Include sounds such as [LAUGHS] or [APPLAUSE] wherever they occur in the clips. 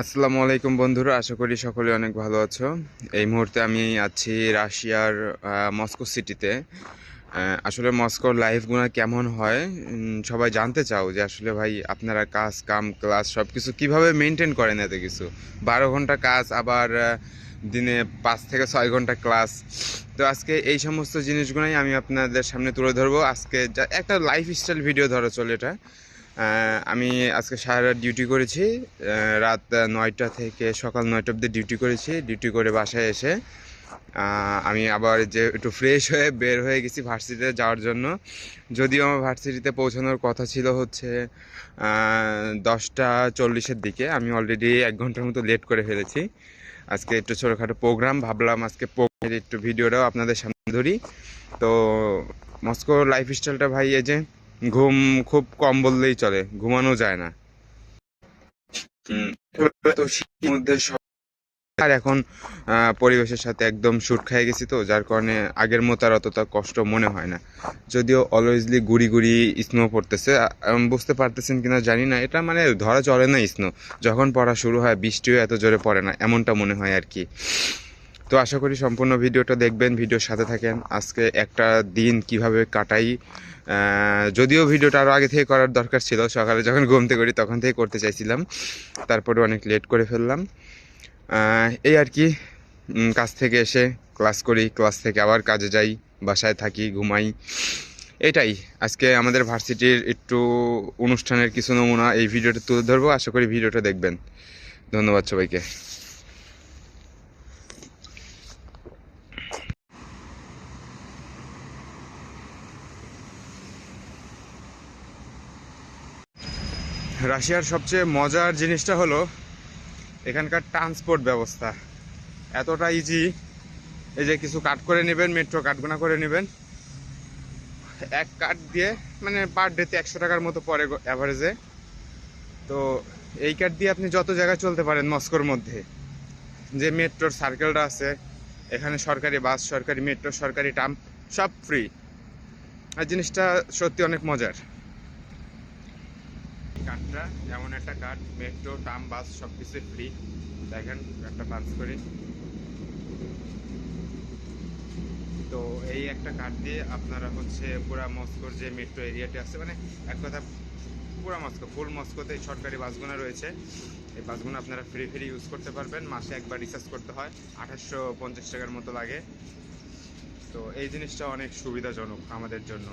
আসসালামু আলাইকুম বন্ধুরা, আশা করি সকলে অনেক ভালো আছো। এই মুহূর্তে আমি আছি রাশিয়ার মস্কো সিটিতে। আসলে মস্কোর লাইফগুলো কেমন হয় সবাই জানতে চাও যে আসলে ভাই আপনারা কাজ, কাম ক্লাস সব কিছু কীভাবে মেনটেন করেন এত কিছু? বারো ঘণ্টা কাজ, আবার দিনে পাঁচ থেকে ছয় ঘণ্টা ক্লাস তো আজকে এই সমস্ত জিনিসগুলোই আমি আপনাদের সামনে তুলে ধরবো। আজকে একটা লাইফ স্টাইল ভিডিও ধরো চলে এটা। আমি আজকে সারা ডিউটি করেছি রাত নয়টা থেকে সকাল নয়টা অব্দি ডিউটি করেছি ডিউটি করে বাসায় এসে আমি আবার যে একটু ফ্রেশ হয়ে বের হয়ে গেছি ভার্সিটিতে যাওয়ার জন্য। যদিও আমার ভার্সিটিতে পৌঁছানোর কথা ছিল হচ্ছে দশটা চল্লিশের দিকে। আমি অলরেডি এক ঘণ্টার মতো লেট করে ফেলেছি। আজকে একটু ছোটোখাটো প্রোগ্রাম ভাবলাম আজকে প্রোগ্রামের একটু ভিডিওটাও আপনাদের সামনে ধরি। তো মস্কো লাইফ স্টাইলটা ভাই এই যে ঘুম খুব কম বললেই চলে, ঘুমানো যায় না। মধ্যে আর এখন পরিবেশের সাথে একদম শুট খেয়ে গেছি তো, যার কারণে আগের মতো আর অতটা কষ্ট মনে হয় না। যদিও অলওয়েজলি গুড়ি গুড়ি স্নো পড়তেছে বুঝতে পারতেছেন কিনা জানি না, এটা মানে ধরা চলে না স্নো। যখন পড়া শুরু হয়, বৃষ্টিও এত জোরে পড়ে না, এমনটা মনে হয় আর কি। তো আশা করি সম্পূর্ণ ভিডিওটা দেখবেন, ভিডিওর সাথে থাকেন। আজকে একটা দিন কীভাবে কাটাই যদিও ভিডিওটা আরও আগে থেকে করার দরকার ছিল, সকালে যখন ঘুমতে করি তখন থেকে করতে চাইছিলাম। তারপরে অনেক লেট করে ফেললাম। এই আর কি কাজ থেকে এসে ক্লাস করি ক্লাস থেকে আবার কাজে যাই, বাসায় থাকি, ঘুমাই। এটাই, আজকে আমাদের ভার্সিটির একটু অনুষ্ঠানের কিছু নমুনা এই ভিডিওটা তুলে ধরবো, আশা করি ভিডিওটা দেখবেন। ধন্যবাদ সবাইকে। রাশিয়ার সবচেয়ে মজার জিনিসটা হলো এখানকার ট্রান্সপোর্ট ব্যবস্থা। এতটা ইজি এই যে কিছু কাট করে নেবেন মেট্রো কাটগোনা করে নেবেন। এক কাট দিয়ে মানে পার ডেতে একশো টাকার মতো পড়ে অ্যাভারেজে তো এই কাট দিয়ে আপনি যত জায়গায় চলতে পারেন মস্কোর মধ্যে। যে মেট্রোর সার্কেলটা আছে, এখানে সরকারি বাস সরকারি মেট্রো সরকারি ট্রাম সব ফ্রি আর জিনিসটা সত্যি অনেক মজার। কার্ডটা যেমন একটা কার্ড মেট্রো ট্রাম বাস সব কিছু ফ্রি দেখেন, একটা পাস করি। তো এই একটা কার্ড দিয়ে আপনারা হচ্ছে পুরা মস্কোর যে মেট্রো এরিয়াটি আছে মানে এক কথা পুরা মস্কো ফুল মস্কোতে সরকারি বাসগুলো রয়েছে। এই বাসগুলো আপনারা ফ্রি ফ্রি ইউজ করতে পারবেন। মাসে একবার রিচার্জ করতে হয়। আঠাশশো পঞ্চাশ টাকার মতো লাগে। তো এই জিনিসটা অনেক সুবিধাজনক আমাদের জন্য।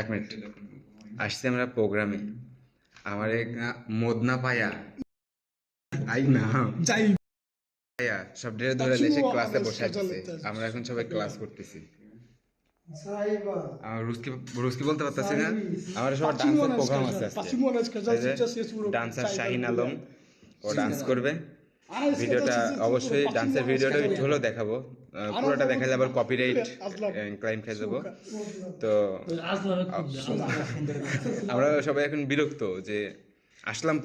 এক মিনিট। আসছি আমরা প্রোগ্রামে আমার এক মদনা পায়া। আই না। যাই। পায়া সব ডেরে ধরে এসে ক্লাসে বসে আছে আমরা এখন সবাই ক্লাস করতেছি। আমার রুস্কি রুস্কি বলতে পারতেছি না? আমার সবার ডান্সের প্রোগ্রাম আছে ডান্সার শাহিন আলম ও ডান্স করবে। ভিডিওটা অবশ্যই ডান্সের ভিডিওটা একটু হলেও দেখাবো। পুরোটা দেখালে আবার কপিরাইট ক্লাইম খেয়ে যাব। তো আমরা সবাই এখন বিরক্ত যে আসলাম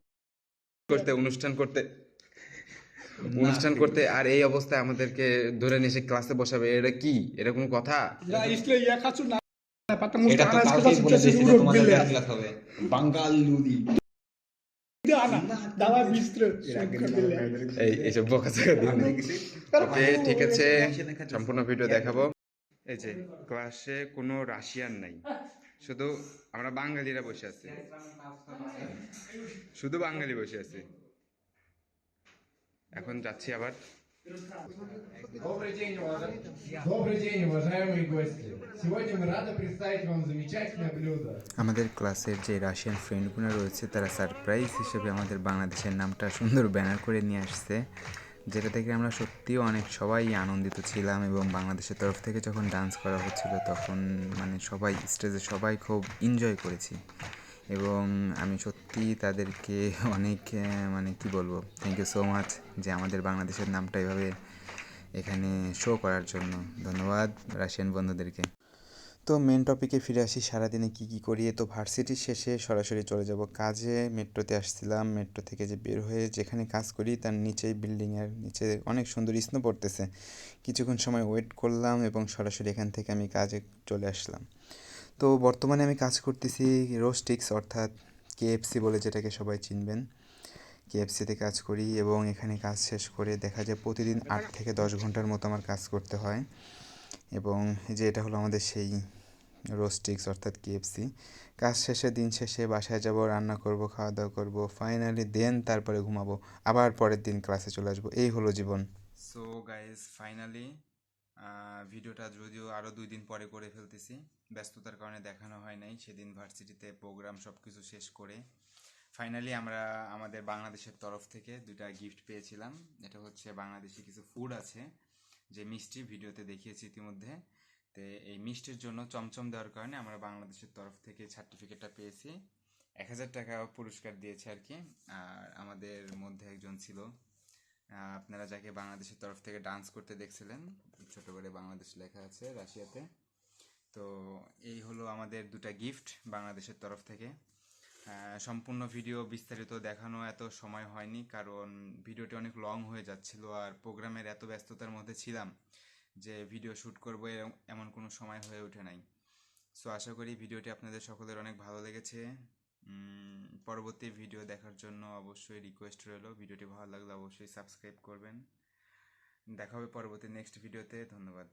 করতে অনুষ্ঠান করতে। অনুষ্ঠান করতে আর এই অবস্থায় আমাদেরকে ধরে নিয়ে এসে ক্লাসে বসাবে এটা কি? এটা কোনো কথা? এটা তো কালকেই বলে দিয়েছি তোমাদের ক্লাস হবে। বাঙ্গাল এই এইসব বকা চকা দিন ওকে ঠিক আছে. সম্পূর্ণ ভিডিও দেখাবো. এই যে ক্লাসে কোনো রাশিয়ান নাই। শুধু আমরা বাঙালিরা বসে আছি। শুধু বাঙালি বসে আছি। এখন যাচ্ছি আবার। Добрый день, уважаемые... Добрый день, уважаемые гости! Сегодня мы рады представить вам замечательное блюдо. আমাদের ক্লাসের যে রাশিয়ান ফ্রেন্ডগুলো রয়েছে তারা সারপ্রাইজ হিসেবে আমাদের বাংলাদেশের নামটা সুন্দর ব্যানার করে নিয়ে আসছে যেটা দেখে আমরা সত্যিও অনেক সবাই আনন্দিত ছিলাম এবং বাংলাদেশের তরফ থেকে যখন ডান্স করা হচ্ছিল তখন মানে সবাই স্টেজে সবাই খুব এনজয় করেছি এবং আমি সত্যি তাদেরকে [LAUGHS] অনেক মানে কি বলব থ্যাংক ইউ সো মাচ যে আমাদের বাংলাদেশের নামটা এভাবে এখানে শো করার জন্য। ধন্যবাদ রাশিয়ান বন্ধুদেরকে। তো মেন টপিকে ফিরে আসি, সারাদিনে কি কি করি? তো ভার্সিটির শেষে সরাসরি চলে যাব কাজে। মেট্রোতে আসছিলাম, মেট্রো থেকে যে বের হয়ে যেখানে কাজ করি তার নিচেই বিল্ডিংয়ের নিচে অনেক সুন্দর স্নো পড়তেছে। কিছুক্ষণ সময় ওয়েট করলাম এবং সরাসরি এখান থেকে আমি কাজে চলে আসলাম। তো বর্তমানে আমি কাজ করতেছি রোস্টিক্স অর্থাৎ কেএফসি বলে যেটাকে সবাই চিনবেন। কেএফসিতে কাজ করি এবং এখানে কাজ শেষ করে দেখা যায় প্রতিদিন আট থেকে দশ ঘণ্টার মতো আমার কাজ করতে হয়। এবং যে এটা হলো আমাদের সেই রোস্টিক্স অর্থাৎ কেএফসি। কাজ শেষে, দিন শেষে বাসায় যাব, রান্না করব খাওয়া দাওয়া করব ফাইনালি দেন তারপরে ঘুমাবো, আবার পরের দিন ক্লাসে চলে আসব। এই হলো জীবন। সো গাইজ ফাইনালি ভিডিওটা যদিও আরও দুই দিন পরে করে ফেলতেছি। ব্যস্ততার কারণে দেখানো হয় নাই। সেদিন ভার্সিটিতে প্রোগ্রাম সব কিছু শেষ করে ফাইনালি আমরা আমাদের বাংলাদেশের তরফ থেকে দুটা গিফট পেয়েছিলাম। এটা হচ্ছে বাংলাদেশি কিছু ফুড আছে যে মিষ্টি ভিডিওতে দেখিয়েছি ইতিমধ্যে। তো এই মিষ্টির জন্য চমচম দেওয়ার কারণে আমরা বাংলাদেশের তরফ থেকে সার্টিফিকেটটা পেয়েছি। এক হাজার টাকা পুরস্কার দিয়েছে আর কি। আর আমাদের মধ্যে একজন ছিল আপনারা যাকে বাংলাদেশের তরফ থেকে ডান্স করতে দেখছিলেন, ছোট করে বাংলাদেশ লেখা আছে রাশিয়াতে। তো এই হলো আমাদের দুটা গিফট বাংলাদেশের তরফ থেকে। সম্পূর্ণ ভিডিও বিস্তারিত দেখানো এত সময় হয়নি, কারণ ভিডিওটি অনেক লং হয়ে যাচ্ছিল আর প্রোগ্রামের এত ব্যস্ততার মধ্যে ছিলাম যে ভিডিও শ্যুট করব এমন কোনো সময় হয়ে ওঠে নাই। সো আশা করি ভিডিওটি আপনাদের সকলের অনেক ভালো লেগেছে। পরবর্তী ভিডিও দেখার জন্য অবশ্যই রিকোয়েস্ট রইল। ভিডিওটি ভালো লাগলে অবশ্যই সাবস্ক্রাইব করবেন। দেখা হবে পরবর্তী নেক্সট ভিডিওতে ধন্যবাদ।